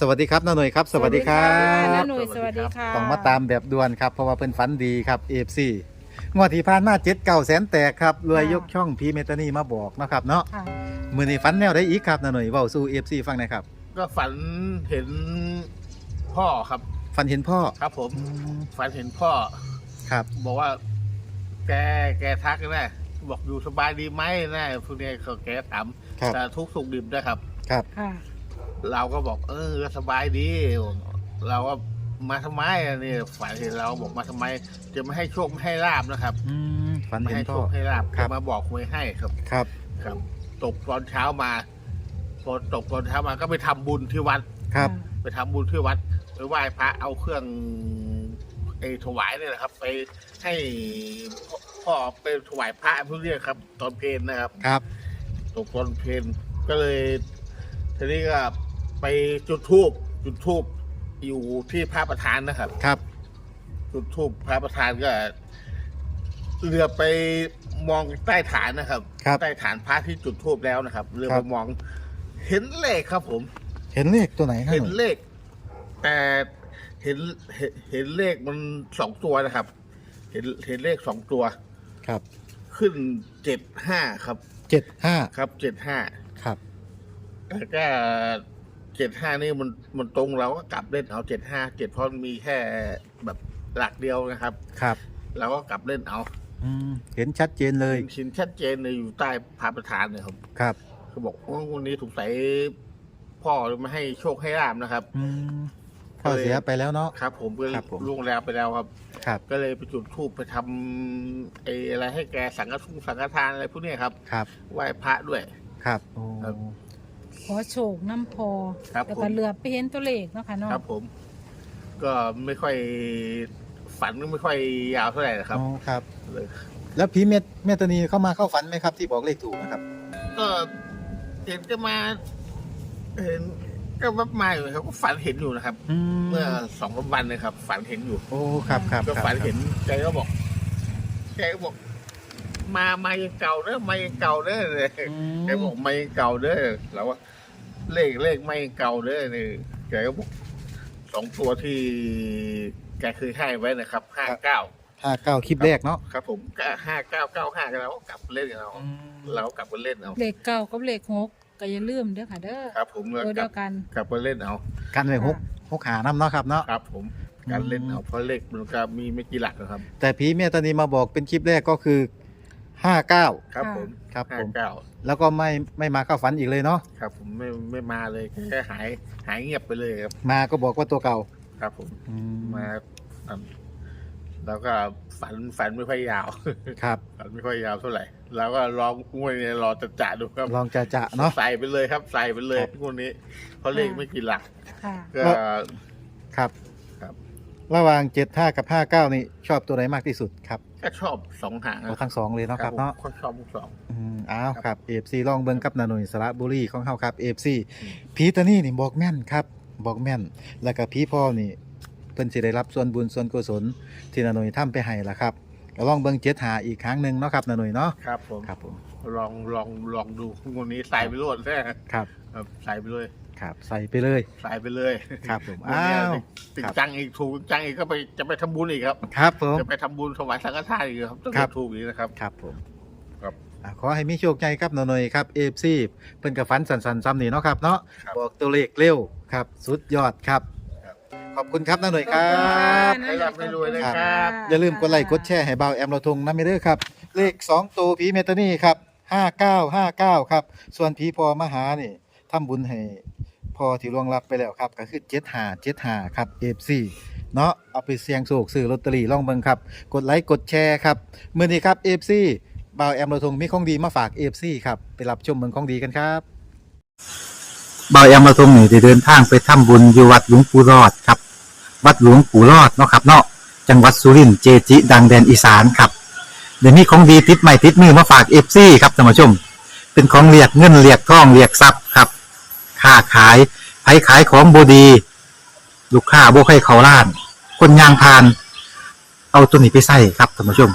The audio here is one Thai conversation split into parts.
สวัสดีครับน้าหน่ยครับ สวัสดีครัค่ะน้าบ หนุ่ยสวัสดีค่ะต้องมาตามแบบด่วนครับ เพราะว่าเพิ่นฝันดีครับเอฟซีงวดที่ผ่านมาเจ็ดเก้าแสนแตกครับรวยยกช่องพีเมตานีมาบอกเนาะครับเนาะค่ะมือนี้ฝันแนวได้อีกครับน้าหน่ยเว้าสู่เอฟซีฟังหนะครับก็ฝันเห็นพ่อครับ ฝันเห็นพ่อครับผม อืมฝันเห็นพ่อ ครับบอกว่า แกแกทักนะบอกอยู่สบายดีไหมนะพวกนี้เขาแกถามครับแต่ทุกสุขดิบนะครับ ครับค่ะ เราก็บอก เออสบายดี เราก็มาทำไมอะนี่ฝันเห็นเราบอกมาทำไม จะไม่ให้โชคไม่ให้ลาบนะครับอืมฝันไม่เห็นให้โชพ่อ คให้ลาบครับจะมาบอกหวยให้ครับ ครับ ครับ ตกตอนเช้ามาพอตกตอนเช้ามาก็ไปทำบุญที่วัด ครับ ไปทำบุญที่วัดไปไหว้พระเอาเครื่องไอ้ถวายเนี่ยนะครับ ไปให้พ่อพ่อไปถวายพระเพื่อเรียกครับ ตอนเพลนนะครับ ครับ ตกตอนเพลนก็เลยทีนี้ก็ ไปจุดทูบจุดทูบอยู่ที่พระประธานนะครับ ครับ จุดทูบพระประธานก็เรือไปมองใต้ฐานนะครับ ครับ ใต้ฐานพระที่จุดทูบแล้วนะครับ เรือครัไปบ มอง เห็นเลขครับผม เห็นเลขตัวไหนน้าเห็หนน่ยเลข แต่เห็นเห็นเห็นเลขมันสองตัวนะครับ เห็นเห็นเลขสองตัว ครับขึ้นเจ็ดห้าครับ เจ็ดห้าครับเจ็ดห้า ครับ แต่ก็ เจ็ดห้านี่มันมันตรงเราก็กลับเล่นเอาเจ็ดห้าเจ็ดเพราะมันมีแค่แบบหลักเดียวนะครับ ครับ เราก็กลับเล่นเอาอืมเห็นชัดเจนเลยเห็นชิ้นชัดเจนเลยอยู่ใต้พระประธานเนี่ยครับครับเขาบอกว่าวันนี้ถูกใส่พ่อไม่ให้โชคให้ลาบนะครับ อืมพ่อเสียไปแล้วเนาะ ครับ ผมก็ครับผม ล่วงแล้วไปแล้วครับ ครับ ก็เลยไปจุดธูปไปทำไอ้อะไรให้แกสังฆทุ่งสังฆทานอะไรพวกเนี้ยครับครับไหว้พระด้วย ครับโอ้ครับ ขอโชคน้ำพอครับแล้วผก็ม เหลือไปเห็นตัวเลขเนาะค่ะเนาะครับผม ก็ไม่ค่อยฝันก็ไม่ค่อยยาวเท่าไหร่นะครับ อ๋อครับ เลย แล้วผีเมตเมตานีเข้ามาเข้าฝันไหมครับ ที่บอกเลขถูกนะครับ ก็เห็นก็มา เห็นก็วับมาอยู่นะครับก็ฝันเห็นอยู่นะครับเมื่อสองสามวันนะครับ ฝันเห็นอยู่ โอ้ครับครับก็ครับฝันเห็นแกก็บอกแกก็บอก มามายังเก่าเด้อมายังเก่าเด้อเลยอืแกมบอกไม่เก่าเด้อแล้วว่า เลขเลขไม่เก่าเด้อนี่แกก็บอกสองตัวที่แกเคยให้ไว้นะครับห้าเก้าห้าเก้าคลิปแรกเนาะครับ ผมก็ห้าเก้าเก้าห้ากันแล้วกลับไปเล่นกันเอาเรากลับไปเล่นเอาเลขเก้ากับเลขหกก็อย่าลืมเด้อค่ะเด้อครับ ผมแล้วตัวกเดีลัยบวกันกลับไปเล่นเอากันเลยหกหกหาน้ำเนาะครับเนาะครับ ผมการเล่นเอาเพราะเลขมันก็มีไม่กี่หลักนะครับ แต่ผีเมตานีมาบอกเป็นคลิปแรกก็คือ ห้าเก้าครับผมครับห้าผมเก้าแล้วก็ไม่ไม่มาเข้าฝันอีกเลยเนาะครับผมไม่ไม่มาเลยแค่หายหายเงียบไปเลยครับ มาก็บอกว่าตัวเก่าครับผมอืมมาอะแล้วก็ฝันฝันไม่ค่อยยาว ครับ ฝันไม่ค่อยยาวเท่าไหร่ แล้วก็ลองงวดนี้รอจะจ่าดูครับลองจะจะเนาะ ใส่ไปเลยครับ ใส่ไปเลยครับ งวดนี้เพราะเลขไม่กี่หลัก ค่ะ ก็ ครับ ครับ ระหว่างเจ็ดห้ากับห้าเก้านี่ชอบตัวไหนมากที่สุดครับ ก็ชอบสองหางเอาทั้งสองเลยเนาะครับผมเนาะ ก็ชอบทั้งสอง อืมอ้าวครับเอฟซีลองเบิ่งกับนาหน่ยสระบุรีของเฮาครับเอฟซีอืมผีตัวนี้นี่บอกแม่นครับ บอกแม่น แล้วก็ผีพ่อนี่เพิ่นสิได้รับส่วนบุญส่วนกุศลที่นาหน่ยทำไปให้ล่ะครับก็ลองเบิ่งเจ็ดหาอีกครั้งหนึ่งเนาะครับนาหน่ยเนาะครับผมครับผมลองลองลองดูงวดนี้ใส่ไปรวดแท้ครับ ครับใส่ไปเลย ครับ ใส่ไปเลย ใส่ไปเลยครับผมงวดนี้อ้าว ติดครับจังอีกถูกจังอีกก็ไปจะไปทำบุญอีกครับ ครับผมจะไปทำบุญถวายสังฆทานอีกครับต้องครับถูกอีกนะครับ ครับผมครับอะขอให้มีโชคใหญ่ครับนาหน่ยครับเอฟซีเพิ่นก็ฝันสันๆซ้ำนี่เนาะครับเนาะครับบอกตัวเลขเร็วครับ สุดยอดครับครับขอบคุณครับนาหน่ยครับให้ร่ำให้รวยนะครับ อย่าลืมกดไลค์กดแชร์ให้เบาแอมเราทงนะไม่เด้อครับ เลข2ตัวผีเมตานี่ครับ5959ครับ ส่วนผีพอมหานี่ทำบุญให้ พอที่ล่วงลับไปแล้วครับ ก็คือ75 75ครับ FC เนาะเอาไปเสี่ยงโชคซื้อลอตเตอรี่ลองเบิงครับ กดไลค์กดแชร์ครับมื้อนี้ครับ FC บ่าวแอมราทงมีของดีมาฝาก FC ครับไปรับชมเมืองของดีกันครับบ่าวแอมราทงนี่ได้เดินทางไปทำบุญอยู่วัดหลวงปู่รอดครับ วัดหลวงปู่รอดเนาะครับเนาะจังหวัดสุรินทร์เจจิ ดังแดนอีสานครับเดี๋ยวนี้ของดีติดใหม่ติดมือมาฝากเอฟซีครับท่านผู้ชม เป็นของเรียกเงินเรียกทองเรียกทรัพย์ครับ ค้าขายไผขายของบดี ลูกค้าบ่ให้เขาล้าน คนยางพาน เอาตัวนี้ไปใส่ครับท่านผู้ชม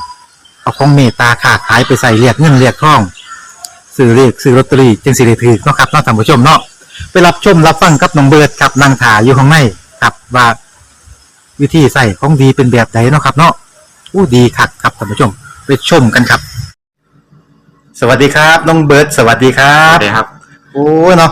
เอาของเมตตาค้าขายไปใส่เรียกเงินเรียกทองซื้อเรียกซื้อลอตเตอรี่จึงสิได้ถือเนาะครับเนาะท่านผู้ชมเนาะไปรับชมรับฟังกับน้องเบิร์ดครับนางถาอยู่ข้างในครับว่าวิธีใส่ของดีเป็นแบบไหนเนาะครับ เนาะอู้ดีคักครับท่านผู้ชม ไปชมกันครับ สวัสดีครับ น้องเบิร์ดสวัสดีครัครับบครับ โอ้เนาะ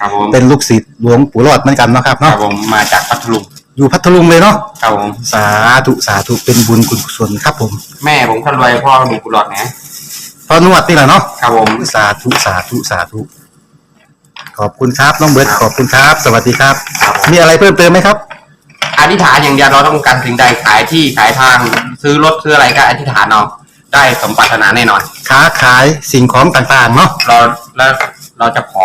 ครับผมเป็นลูกศิษย์หลวงปู่รอดเหมือนกันเนาะครับครัเนาะบผมมาจากพัทลุงอยู่พัทลุงเลยเนาะครับผมสาธุสาธุเป็นบุญคุณกุศลครับผมแม่ผมคนรวยพ่อมีกุหลาบนะพอนวดนี่แหละเนาะครับผมสาธุสาธุสาธุ ขอบคุณครับน้องเบิร์ดขอบคุณครับ สวัสดีครับ ครับผมมีอะไรเพิ่มเติมไหมครับ อธิษฐานอย่างเดียวเราต้องการสิ่งใดขายที่ขายทางซื้อรถซื้ออะไรก็อธิษฐานเอาได้สมปรารถนาแน่นอนค้าขายสิ่งของต่างๆเนาะเราแล้วเราจะขอ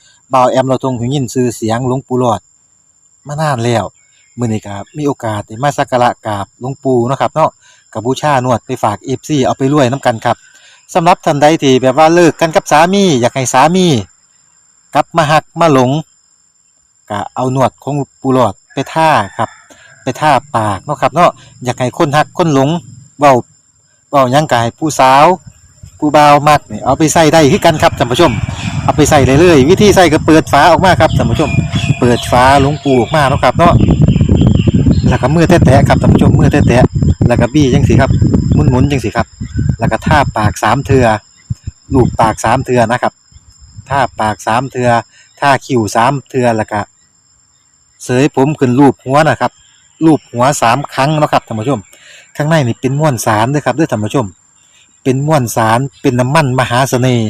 บ่าวแอมเราทรงหูยินชื่อเสียงหลวงปู่หลอด มานานแล้วมื้อนี้ก็มีโอกาสได้มาสักการะกราบหลวงปู่เนาะครับเนาะกับบูชานวดไปฝาก FC เอาไปรวยนํกันครับสำหรับท่านใดที่แบบว่าเลิกกันกับสามี อยากให้สามี กลับมาหักมาหลงก็เอาหนวดของปูหลอดไปท่าครับ ไปท่าปากเนาะครับเนาะอยากให้คนหักคนหลงเว้าเว้ายังกายผู้สาว ผู้บ่าวมักนี่เอาไปใส่ได้คือกันครับท่านผู้ชม เอาไปใส่เลยเลย วิธีใส่ก็เปิดฝาออกมาครับท่านผู้ชม เปิดฝาลงปูออกมาเนาะครับเนาะแล้วก็มือแตะๆครับท่านผู้ชมมือแตะๆแล้วก็บี้จังสิครับหมุนๆจังสิครับ แล้วก็ท่าปากสามเทือลูบปากสามเทือนะครับท่าปากสามเทือท่าคิ้วสามเทือแล้วก็เสยผมขึ้นรูปหัวนะครับรูปหัวสามครั้งนะครับท่านผู้ชม ข้างในนี่เป็นม้วนสารด้วยครับด้วยท่านผู้ชม เป็นม้วนสารเป็นน้ำมันมหาเสน่ห์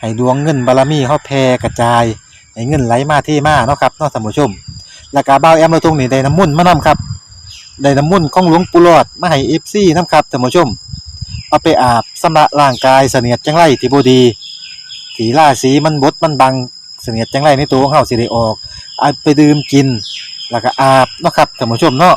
ให้ดวงเงินบารมีเขาแผ่กระจายให้เงินไหลมาเทมาเนาะครับเนาะท่านผู้ชม แล้วก็เบาแอมเราทุงนี่ได้น้ำมุ่นมานํครับได้น้ำมุ่นของหลวงปู่หลอดมาให้เอฟซีนํครับท่านผู้ชม เอาไปอาบสำระร่างกายเสนียดจังไรที่บดีสีล่าสีมันบดมันบังเสนียดจังไรในตัวของเฮาสิได้ออกเอาไปดื่มกิน แล้วก็อาบเนาะครับท่านผู้ชมเนาะ